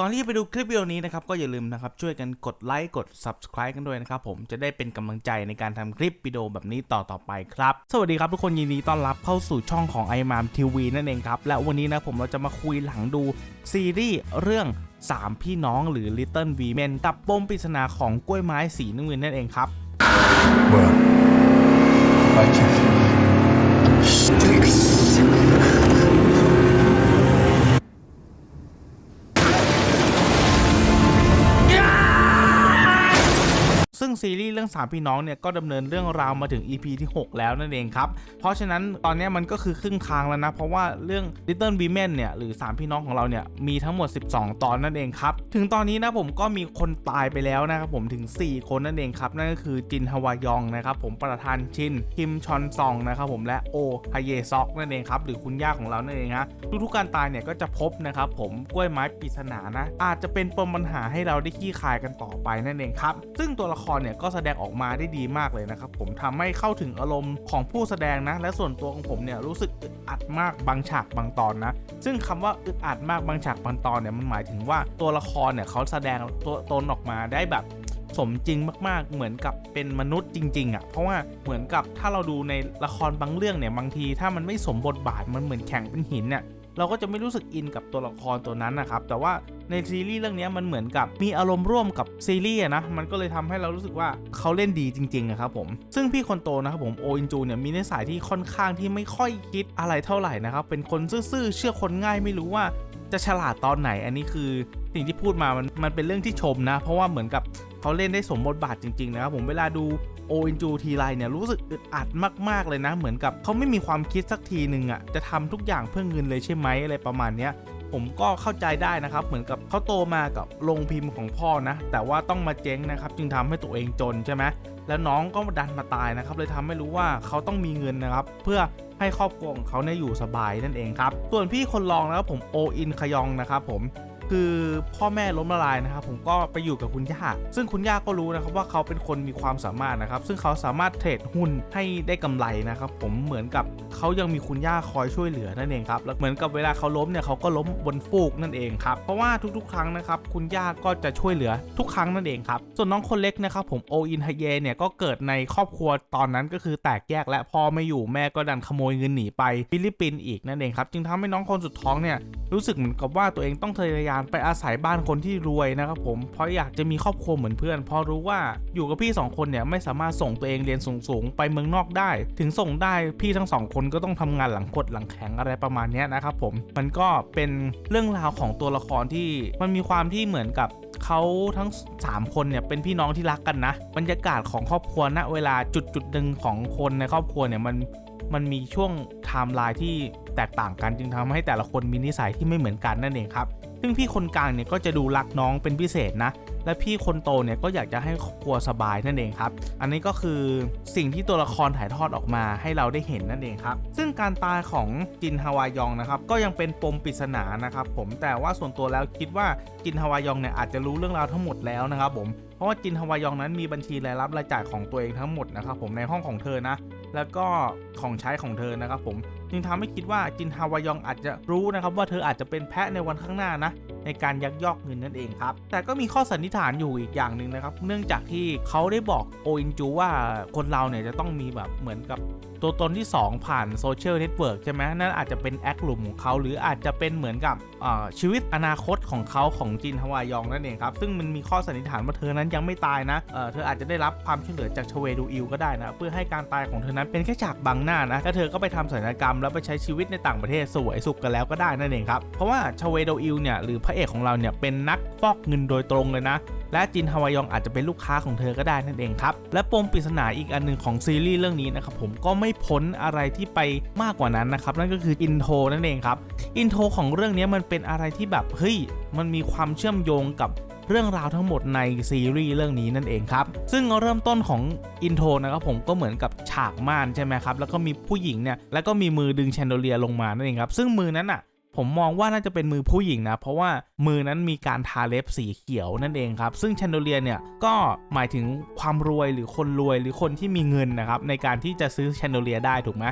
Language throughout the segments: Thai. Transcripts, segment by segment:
ก่อนที่จะไปดูคลิปวิดีโอนี้นะครับก็อย่าลืมนะครับช่วยกันกดไลค์กด subscribe กันด้วยนะครับผมจะได้เป็นกำลังใจในการทำคลิปวิดีโอแบบนี้ต่อต่อไปครับ สวัสดีครับทุกคนยินดีต้อนรับเข้าสู่ช่องของ i m a m TV นั่นเองครับ และวันนี้นะผมเราจะมาคุยหลังดูซีรีส์เรื่อง 3 พี่น้องหรือ Little Women กับปมปริศนาของกล้วยไม้สีน้ำเงินนั่นเองครับ뭐 3 พี่น้องเนี่ยก็ดำเนินเรื่องราวมาถึง EP ที่ 6 แล้วนั่นเองครับ เพราะฉะนั้นตอนนี้มันก็คือครึ่งทางแล้วนะ เพราะว่าเรื่อง Little Women เนี่ยหรือ 3 พี่น้องของเราเนี่ยมีทั้งหมด 12 ตอนนั่นเองครับ ถึงตอนนี้นะผมก็มีคนตายไปแล้วนะครับผมถึง 4 คนนั่นเองครับ นั่นก็คือจินฮวายองนะครับผมประธานชินคิมชอนซองนะครับผมและโอฮเยซอกนั่นเองครับหรือคุณย่าของเรานั่นเองฮะทุกๆการตายเนี่ยก็จะพบนะครับผมกล้วยไม้ปริศนานะอาจจะเป็นปมปัญหาให้เราได้ขี้คายกันต่อไปนั่นเองครับซึ่งตัวละครเนี่ยก็แสดงออกอกมาได้ดีมากเลยนะครับผมทำให้เข้าถึงอารมณ์ของผู้แสดงนะ และส่วนตัวของผมเนี่ยรู้สึกอึดอัดมากบางฉากบางตอนนะ ซึ่งคำว่าอึดอัดมากบางฉากบางตอนเนี่ยมันหมายถึงว่าตัวละครเนี่ยเขาแสดงตัวตนออกมาได้แบบสมจริงมากๆ เหมือนกับเป็นมนุษย์จริง ๆอะ่ะ เพราะว่าเหมือนกับถ้าเราดูในละครบางเรื่องเนี่ยบางที ถ้ามันไม่สมบทบาทมันเหมือนแข็งเป็นหินเนี่ย เราก็จะไม่รู้สึกอินกับตัวละครตัวนั้นนะครับ แต่ว่าในซีรีส์เรื่องนี้มันเหมือนกับมีอารมณ์ร่วมกับซีรีส์นะ มันก็เลยทำให้เรารู้สึกว่าเขาเล่นดีจริงๆอะครับผม ซึ่งพี่คนโตนะครับผมโออินจูเนี่ยมีนิสัยที่ค่อนข้างที่ไม่ค่อยคิดอะไรเท่าไหร่นะครับ เป็นคนซื่อๆเชื่อคนง่ายไม่รู้ว่าจะฉลาดตอนไหน อันนี้คือสิ่งที่พูดมามันมันเป็นเรื่องที่ชมนะ เพราะว่าเหมือนกับเขาเล่นได้สมบทบาทจริงๆนะครับผมเวลาดู โออินจูทีไรเนี่ยรู้สึกอึดอัดมากๆเลยนะ เหมือนกับเขาไม่มีความคิดสักทีหนึ่งอะ่ะจะทำทุกอย่างเพื่อเงินเลยใช่ไหมอะไรประมาณเนี้ยผมก็เข้าใจได้นะครับ เหมือนกับเขาโตมากับโรงพิมพ์ของพ่อนะ แต่ว่าต้องมาเจ๊งนะครับ จึงทำให้ตัวเองจนใช่ไหมแล้วน้องก็ดันมาตายนะครับ เลยทำให้รู้ว่าเขาต้องมีเงินนะครับ เพื่อให้ครอบครัวของเขาเนี่ยอยู่สบายนั่นเองครับ ส่วนพี่คนรองนะครับผมโออินขยองนะครับผม คือพ่อแม่ล้มละลายนะครับผมก็ไปอยู่กับคุณย่าซึ่งคุณย่าก็รู้นะครับว่าเขาเป็นคนมีความสามารถนะครับ ซึ่งเขาสามารถเทรดหุ้นให้ได้กำไรนะครับ ผมเหมือนกับเขายังมีคุณย่าคอยช่วยเหลือนั่นเองครับแล้วเหมือนกับเวลาเขาล้มเนี่ยเขาก็ล้มบนฟูกนั่นเองครับเพราะว่าทุกๆ ครั้งนะครับคุณย่าก็จะช่วยเหลือทุกครั้งนั่นเองครับส่วนน้องคนเล็กนะครับผมโออินฮเยเนี่ยก็เกิดในครอบครัวตอนนั้นก็คือแตกแยกและพ่อไม่อยู่แม่ก็ดันขโมยเงินหนีไปฟิลิปปินส์อีกนั่นเองครับจึงทำให้น้องคนสุดท้องเนี่ยรู้สึกเหมือนกับว่าตัวเองต้องทะยานไปอาศัยบ้านคนที่รวยนะครับผมเพราะอยากจะมีครอบครัวเหมือนเพื่อนเพราะรู้ว่าอยู่กับพี่สองคนเนี่ยไม่สามารถส่งตัวเองเรียนสูงๆ ไปเมืองนอกได้ ถึงส่งได้พี่ทั้งสองคนก็ต้องทำงานหลังกดหลังแข็งอะไรประมาณนี้นะครับผมมันก็เป็นเรื่องราวของตัวละครที่มันมีความที่เหมือนกับเขาทั้ง 3 คนเนี่ยเป็นพี่น้องที่รักกันนะบรรยากาศของครอบครัวณเวลาจุดจุดหนึ่งของคนในครอบครัวเนี่ยมันมันมีช่วงไทม์ไลน์ที่แตกต่างกันจึงทำให้แต่ละคนมีนิสัยที่ไม่เหมือนกันนั่นเองครับ ซึ่งพี่คนกลางเนี่ยก็จะดูรักน้องเป็นพิเศษนะ และพี่คนโตเนี่ยก็อยากจะให้ครอบครัวสบายนั่นเองครับ อันนี้ก็คือสิ่งที่ตัวละครถ่ายทอดออกมาให้เราได้เห็นนั่นเองครับ ซึ่งการตายของจินฮาวายองนะครับก็ยังเป็นปมปริศนานะครับผม แต่ว่าส่วนตัวแล้วคิดว่าจินฮาวายองเนี่ยอาจจะรู้เรื่องราวทั้งหมดแล้วนะครับผม เพราะว่าจินฮาวายองนั้นมีบัญชีรายรับรายจ่ายของตัวเองทั้งหมดนะครับผมในห้องของเธอนะ แล้วก็ของใช้ของเธอนะครับผม จึงทำให้คิดว่าจินฮาวายองอาจจะรู้นะครับว่าเธออาจจะเป็นแพะในวันข้างหน้านะในการยักยอกเงินนั่นเองครับ แต่ก็มีข้อสันนิษฐานอยู่อีกอย่างหนึ่งนะครับ เนื่องจากที่เขาได้บอกโออินจูว่าคนเราเนี่ยจะต้องมีแบบเหมือนกับตัวตนที่ 2 ผ่านโซเชียลเน็ตเวิร์กใช่ไหมนั่นอาจจะเป็นแอคหลุมของเขา หรืออาจจะเป็นเหมือนกับชีวิตอนาคตของเขาของจินฮวายองนั่นเองครับ ซึ่งมันมีข้อสันนิษฐานว่าเธอนั้นยังไม่ตายนะเเธออาจจะได้รับความช่วยเหลือจากชเวดูอิลก็ได้นะ เพื่อให้การตายของเธอนั้นเป็นแค่ฉากบังหน้านะแล้วเธอก็ไปทำศัลยกรรมแล้วไปใช้ชีวิตในต่างประเทศสวยสุขกันแล้วก็ได้นั่นเองครับ เพราะว่าชเวโดอิลเนี่ยหรือพระเอกของเราเนี่ยเป็นนักฟอกเงินโดยตรงเลยนะ และจินฮาวายองอาจจะเป็นลูกค้าของเธอก็ได้นั่นเองครับ และปมปริศนาอีกอันหนึ่งของซีรีส์เรื่องนี้นะครับผมก็ไม่พ้นอะไรที่ไปมากกว่านั้นนะครับนั่นก็คืออินโทรนั่นเองครับอินโทรของเรื่องนี้มันเป็นอะไรที่แบบเฮ้ยมันมีความเชื่อมโยงกับ เรื่องราวทั้งหมดในซีรีส์เรื่องนี้นั่นเองครับ ซึ่งเริ่มต้นของอินโทรนะครับผมก็เหมือนกับฉากม่านใช่ไหมครับ แล้วก็มีผู้หญิงเนี่ยแล้วก็มีมือดึงแชนโดเลียลงมานั่นเองครับ ซึ่งมือนั้นอะผมมองว่าน่าจะเป็นมือผู้หญิงนะ เพราะว่ามือนั้นมีการทาเล็บสีเขียวนั่นเองครับ ซึ่งแชนโดเลียเนี่ยก็หมายถึงความรวยหรือคนรวยหรือคนที่มีเงินนะครับ ในการที่จะซื้อแชนโดเลียได้ถูกไหม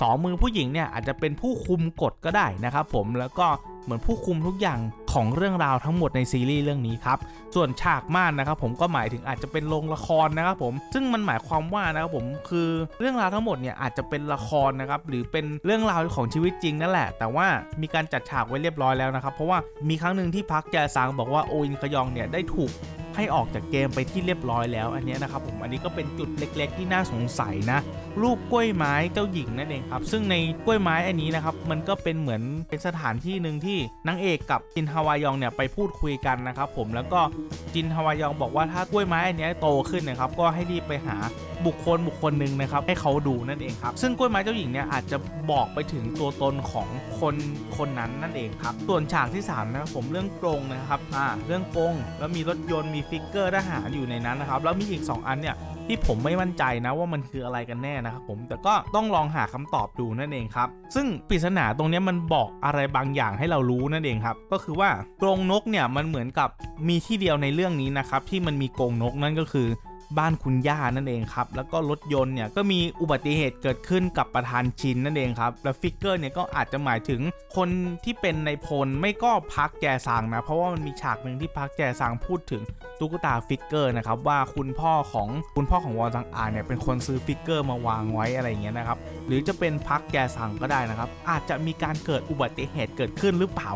สองมือผู้หญิงเนี่ยอาจจะเป็นผู้คุมกฎก็ได้นะครับผมแล้วก็ เหมือนผู้คุมทุกอย่างของเรื่องราวทั้งหมดในซีรีส์เรื่องนี้ครับส่วนฉากม่านนะครับผมก็หมายถึงอาจจะเป็นโรงละครนะครับผมซึ่งมันหมายความว่านะครับผมคือเรื่องราวทั้งหมดเนี่ยอาจจะเป็นละครนะครับหรือเป็นเรื่องราวของชีวิตจริงนั่นแหละ แต่ว่ามีการจัดฉากไว้เรียบร้อยแล้วนะครับเพราะว่ามีครั้งหนึ่งที่พักแจซังบอกว่าโออินคยองเนี่ยได้ถูก ให้ออกจากเกมไปที่เรียบร้อยแล้วอันนี้นะครับผมอันนี้ก็เป็นจุดเล็ก ๆ ที่น่าสงสัยนะรูปกล้วยไม้เจ้าหญิงนั่นเองครับซึ่งในกล้วยไม้อันนี้นะครับมันก็เป็นเหมือนเป็นสถานที่หนึ่งที่นางเอกกับจินฮาวายองเนี่ยไปพูดคุยกันนะครับผมแล้วก็จินฮาวายองบอกว่าถ้ากล้วยไม้อันนี้โตขึ้นนะครับก็ให้รีบไปหาบุคคลบุคคลหนึ่งนะครับให้เขาดูนั่นเองครับซึ่งกล้วยไม้เจ้าหญิงเนี่ยอาจจะบอกไปถึงตัวตนของคนคนนั้นนั่นเองครับส่วนฉากที่สามนะครับผมเรื่องกรงนะครับอ่าเรื่องกรงแล้วมีรถยนต์มีฟิกเกอร์ทหารอยู่ในนั้นนะครับ แล้วมีอีกสองอันเนี่ยที่ผมไม่มั่นใจนะว่ามันคืออะไรกันแน่นะครับผมแต่ก็ต้องลองหาคำตอบดูนั่นเองครับ ซึ่งปริศนาตรงนี้มันบอกอะไรบางอย่างให้เรารู้นั่นเองครับ ก็คือว่ากรงนกเนี่ยมันเหมือนกับมีที่เดียวในเรื่องนี้นะครับที่มันมีกรงนกนั่นก็คือ บ้านคุณย่านั่นเองครับแล้วก็รถยนต์เนี่ยก็มีอุบัติเหตุเกิดขึ้นกับประธานชินนั่นเองครับแล้วฟิกเกอร์เนี่ยก็อาจจะหมายถึงคนที่เป็นในพลไม่ก็พักแจซังนะเพราะว่ามันมีฉากหนึ่งที่พักแจซังพูดถึงตุ๊กตาฟิกเกอร์นะครับว่าคุณพ่อของคุณพ่อของวอนซังอาเนี่ยเป็นคนซื้อฟิกเกอร์มาวางไว้อะไรอย่างเงี้ยนะครับหรือจะเป็นพักแกซังก็ได้นะครับอาจจะมีการเกิดอุบัติเหตุเกิดขึ้นหรือเปล่า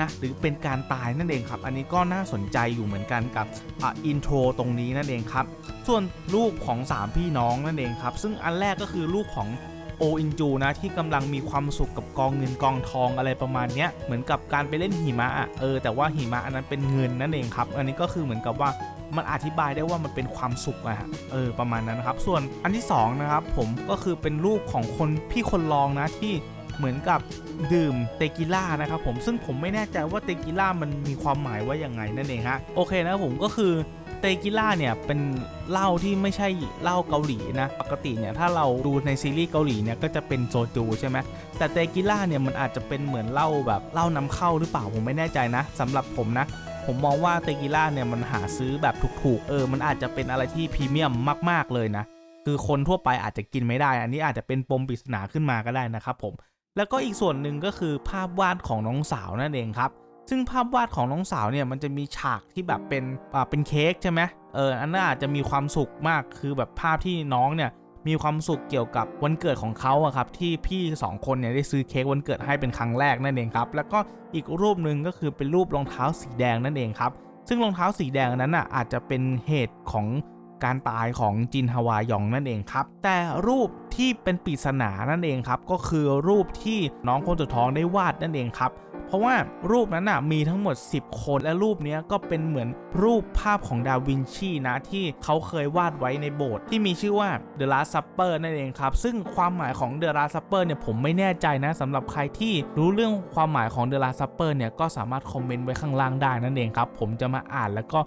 นะหรือเป็นการตายนั่นเองครับ อันนี้ก็น่าสนใจอยู่เหมือนกันกับอ,อินโทรตรงนี้นั่นเองครับ ส่วนรูปของ 3 พี่น้องนั่นเองครับ ซึ่งอันแรกก็คือรูปของโออินจูนะที่กำลังมีความสุขกับกองเงินกองทองอะไรประมาณเนี้ยเหมือนกับการไปเล่นหิมะอะเออแต่ว่าหิมะอันนั้นเป็นเงินนั่นเองครับ อันนี้ก็คือเหมือนกับว่ามันอธิบายได้ว่ามันเป็นความสุขอะฮะเออประมาณนั้นนะครับ ส่วนอันที่สองนะครับผมก็คือเป็นรูปของคนพี่คนรองนะที่ เหมือนกับดื่มเตกิล่านะครับผมซึ่งผมไม่แน่ใจว่าเตกิล่ามันมีความหมายว่าอย่างไงนั่นเองฮะโอเคนะครับผมก็คือเตกิล่าเนี่ยเป็นเหล้าที่ไม่ใช่เหล้าเกาหลีนะปกติเนี่ยถ้าเราดูในซีรีส์เกาหลีเนี่ยก็จะเป็นโซจูใช่ไหมแต่เตกิล่าเนี่ยมันอาจจะเป็นเหมือนเหล้าแบบเหล้านำเข้าหรือเปล่าผมไม่แน่ใจนะสำหรับผมนะผมมองว่าเตกิล่าเนี่ยมันหาซื้อแบบถูกๆ เออ มันอาจจะเป็นอะไรที่พรีเมียมมากๆเลยนะ คือคนทั่วไปอาจจะกินไม่ได้ อันนี้อาจจะเป็นปมปริศนาขึ้นมาก็ได้นะครับผม แล้วก็อีกส่วนหนึ่งก็คือภาพวาดของน้องสาวนั่นเองครับ ซึ่งภาพวาดของน้องสาวเนี่ยมันจะมีฉากที่แบบเป็นอ่าเป็นเค้กใช่ไหมเอออันนั้นอาจจะมีความสุขมากคือแบบภาพที่น้องเนี่ยมีความสุขเกี่ยวกับวันเกิดของเขาอะครับที่พี่สองคนเนี่ยได้ซื้อเค้กวันเกิดให้เป็นครั้งแรกนั่นเองครับแล้วก็อีกรูปหนึ่งก็คือเป็นรูปรองเท้าสีแดงนั่นเองครับซึ่งรองเท้าสีแดงนั้นอะอาจจะเป็นเหตุของ การตายของจินฮวายองนั่นเองครับ แต่รูปที่เป็นปริศนานั่นเองครับ ก็คือรูปที่น้องคนสุดท้องได้วาดนั่นเองครับ เพราะว่ารูปนั้นน่ะมีทั้งหมด 10 คน และรูปนี้ก็เป็นเหมือนรูปภาพของดาวินชีนะที่เขาเคยวาดไว้ในโบสถ์ที่มีชื่อว่า The Last Supper นั่นเองครับ ซึ่งความหมายของ The Last Supper เนี่ยผมไม่แน่ใจนะสำหรับใครที่รู้เรื่องความหมายของ The Last Supper เนี่ยก็สามารถคอมเมนต์ไว้ข้างล่างได้นั่นเองครับ ผมจะมาอ่านแล้วก็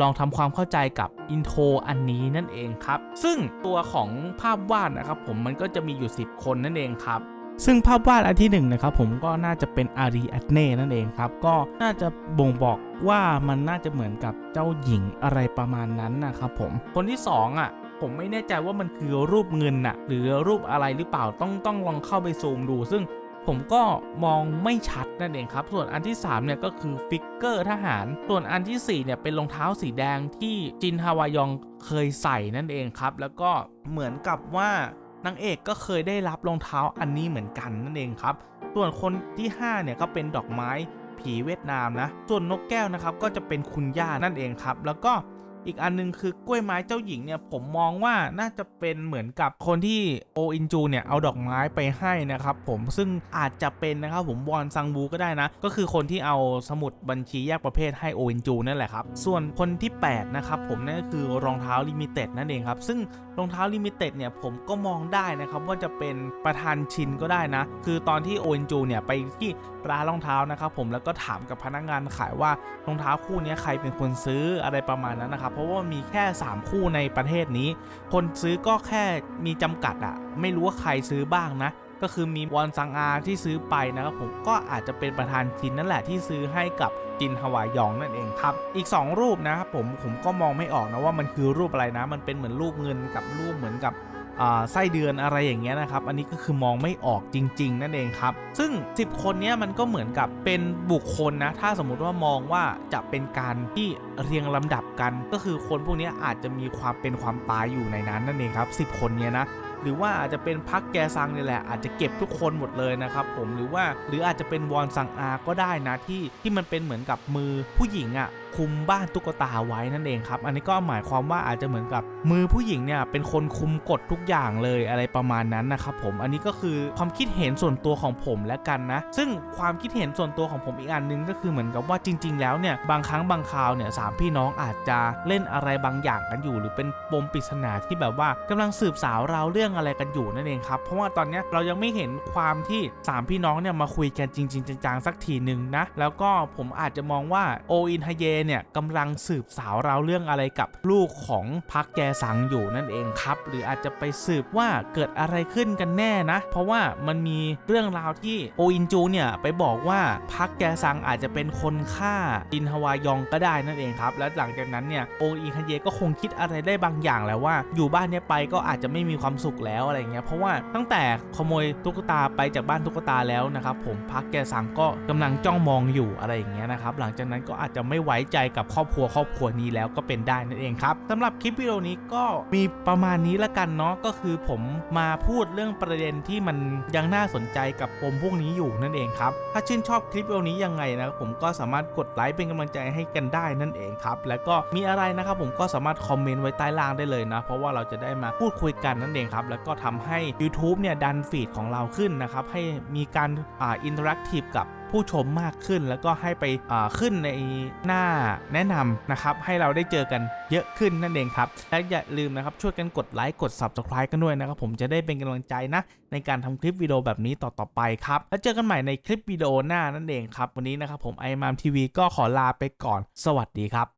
ลองทำความเข้าใจกับอินโทรอันนี้นั่นเองครับ ซึ่งตัวของภาพวาดนะครับผมมันก็จะมีอยู่ 10 คนนั่นเองครับ ซึ่งภาพวาดอันที่หนึ่งนะครับผมก็น่าจะเป็นอารีอัตเน่นั่นเองครับ ก็น่าจะบ่งบอกว่ามันน่าจะเหมือนกับเจ้าหญิงอะไรประมาณนั้นนะครับผมคนที่สองอะผมไม่แน่ใจว่ามันคือรูปเงินน่ะหรือรูปอะไรหรือเปล่าต้องต้องลองเข้าไปซูมดู ซึ่งผมก็มองไม่ชัด นั่นเองครับ ส่วนอันที่3เนี่ยก็คือฟิกเกอร์ทหาร ส่วนอันทีสี่4เนี่ยเป็นรองเท้าสีแดงที่จินฮาวายองเคยใส่นั่นเองครับ แล้วก็เหมือนกับว่านางเอกก็เคยได้รับรองเท้าอันนี้เหมือนกันนั่นเองครับ ส่วนคนที่5เนี่ยก็เป็นดอกไม้ผีเวียดนามนะ ส่วนนกแก้วนะครับก็จะเป็นคุณย่านั่นเองครับ แล้วก็ อีกอันนึงคือกล้วยไม้เจ้าหญิงเนี่ยผมมองว่าน่าจะเป็นเหมือนกับคนที่โออินจูเนี่ยเอาดอกไม้ไปให้นะครับผมซึ่งอาจจะเป็นนะครับผมวอนซังบูก็ได้นะ ก็คือคนที่เอาสมุดบัญชีแยกประเภทให้โออินจูนั่นแหละครับส่วนคนที่8นะครับผมนั่นก็คือรองเท้าลิมิเต็ดนั่นเองครับซึ่งรองเท้าลิมิเต็ดเนี่ยผมก็มองได้นะครับว่าจะเป็นประธานชินก็ได้นะ คือตอนที่โออินจูเนี่ยไปที่ร้านรองเท้านะครับผมแล้วก็ถามกับพนักงานขายว่ารองเท้าคู่นี้ใครเป็นคนซื้ออะไรประมาณนั้นนะครับ เพราะว่ามีแค่ 3 คู่ในประเทศนี้ คนซื้อก็แค่มีจำกัดอะไม่รู้ว่าใครซื้อบ้างนะ ก็คือมีวอนซังอาที่ซื้อไปนะครับผมก็อาจจะเป็นประธานชินนั่นแหละที่ซื้อให้กับจินฮวายองนั่นเองครับอีก 2 รูปนะครับผมผมก็มองไม่ออกนะว่ามันคือรูปอะไรนะ มันเป็นเหมือนรูปเงินกับรูปเหมือนกับอ่าไส้เดือนอะไรอย่างเงี้ยนะครับ อันนี้ก็คือมองไม่ออกจริง ๆ นั่นเองครับ ซึ่ง 10 คนนี้มันก็เหมือนกับเป็นบุคคลนะ ถ้าสมมุติว่ามองว่าจะเป็นการที่เรียงลำดับกัน ก็คือคนพวกนี้อาจจะมีความเป็นความตายอยู่ในนั้นนั่นเองครับ 10 คนเนี้ยนะ หรือว่าอาจจะเป็นพักแกซังนี่แหละ อาจจะเก็บทุกคนหมดเลยนะครับผมหรือว่าหรืออาจจะเป็นวอนซังอาก็ได้นะที่ที่มันเป็นเหมือนกับมือผู้หญิงอะ่ะ คุมบ้านตุ๊กตาไว้นั่นเองครับ อันนี้ก็หมายความว่าอาจจะเหมือนกับมือผู้หญิงเนี่ยเป็นคนคุมกฎทุกอย่างเลยอะไรประมาณนั้นนะครับผมอันนี้ก็คือความคิดเห็นส่วนตัวของผมแล้วกันนะ ซึ่งความคิดเห็นส่วนตัวของผมอีกอันหนึงก็คือเหมือนกับว่าจริง ๆ แล้วเนี่ยบางครั้งบางคราวเนี่ยสามพี่น้องอาจจะเล่นอะไรบางอย่างกันอยู่ หรือเป็นปมปริศนาที่แบบว่ากำลังสืบสาวราวเรื่องอะไรกันอยู่นั่นเองครับเพราะว่าตอนเนี้ยเรายังไม่เห็นความที่สามพี่น้องเนี่ยมาคุยกันจริง ๆจังๆสักทีหนึ่งนะแล้วก็ผมอาจจะมองว่าโออินฮเยเนี่ยกำลังสืบสาวราวเรื่องอะไรกับลูกของพักแกสังอยู่นั่นเองครับ หรืออาจจะไปสืบว่าเกิดอะไรขึ้นกันแน่นะ เพราะว่ามันมีเรื่องราวที่โออินจูเนี่ยไปบอกว่าพักแกซังอาจจะเป็นคนฆ่าอินฮวายองก็ได้นั่นเองครับ และหลังจากนั้นเนี่ยโออินฮันเยก็คงคิดอะไรได้บางอย่างแล้วว่า อยู่บ้านเนี้ยไปก็อาจจะไม่มีความสุขแล้วอะไรเงี้ยเพราะว่าตั้งแต่ขโมยตุ๊กตาไปจากบ้านตุ๊กตาแล้วนะครับผมพักแกซังก็กำลังจ้องมองอยู่อะไรอย่างเงี้ยนะครับหลังจากนั้นก็อาจจะไม่ไว้ใจกับครอบครัวครอบครัวนี้แล้วก็เป็นได้นั่นเองครับสำหรับคลิปวิดีโอนี้ก็มีประมาณนี้ละกันเนาะก็คือผมมาพูดเรื่องประเด็นที่มันยังน่าสนใจกับปมพวกนี้อยู่นั่นเองครับถ้าชื่นชอบคลิปวิดีโอนี้ยังไงนะผมก็สามารถกดไลค์เป็นกำลังใจให้กันได้นั่นเองครับแล้วก็มีอะไรนะครับผมก็สามารถคอมเมนต์ไว้ใต้ล่างได้เลยนะ เพราะว่าเราจะได้มาพูดคุยกันนั่นเองครับแล้วก็ทำให้ YouTube เนี่ยดันฟีดของเราขึ้นนะครับให้มีการอ่าอินเทอร์แอคทีฟกับ ผู้ชมมากขึ้น แล้วก็ให้ไปขึ้นในหน้าแนะนำนะครับ ให้เราได้เจอกันเยอะขึ้นนั่นเองครับ และอย่าลืมนะครับช่วยกันกดไลค์กด Subscribe กันด้วยนะครับ ผมจะได้เป็นกำลังใจนะ ในการทำคลิปวิดีโอแบบนี้ต่อๆไปครับ แล้วเจอกันใหม่ในคลิปวิดีโอหน้านั่นเองครับ วันนี้นะครับผมไอมามทีวีก็ขอลาไปก่อน สวัสดีครับ